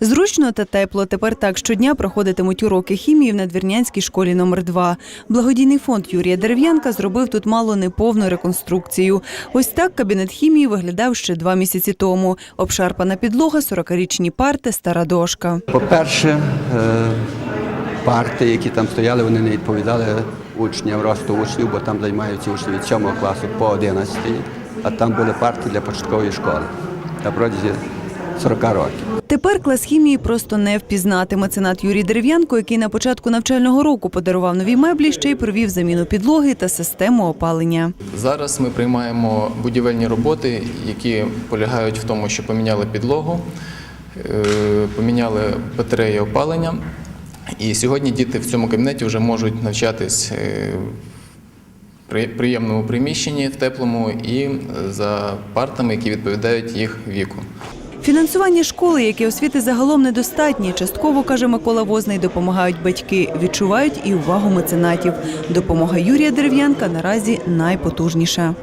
Зручно та тепло. Тепер так щодня проходитимуть уроки хімії в надвірнянській школі номер 2 Благодійний фонд Юрія Дерев'янка зробив тут мало не повну реконструкцію. Ось так кабінет хімії виглядав ще два місяці тому. Обшарпана підлога, 40-річні парти, стара дошка. По-перше, е, парти, які там стояли, вони не відповідали учням, росту учнів, бо там займаються учні від 7 класу по 11, а там були парти для початкової школи на протязі 40 років. Тепер клас хімії просто не впізнати. Меценат Юрій Дерев'янко, який на початку навчального року подарував нові меблі, ще й провів заміну підлоги та систему опалення. Зараз ми приймаємо будівельні роботи, які полягають в тому, що поміняли підлогу, е, поміняли батареї опалення. І сьогодні діти в цьому кабінеті вже можуть навчатись е, при- приємному приміщенні, в теплому і за партами, які відповідають їх віку. Фінансування школи, як і освіти загалом недостатні. Частково, каже Микола Возний, допомагають батьки. Відчувають і увагу меценатів. Допомога Юрія Дерев'янка наразі найпотужніша.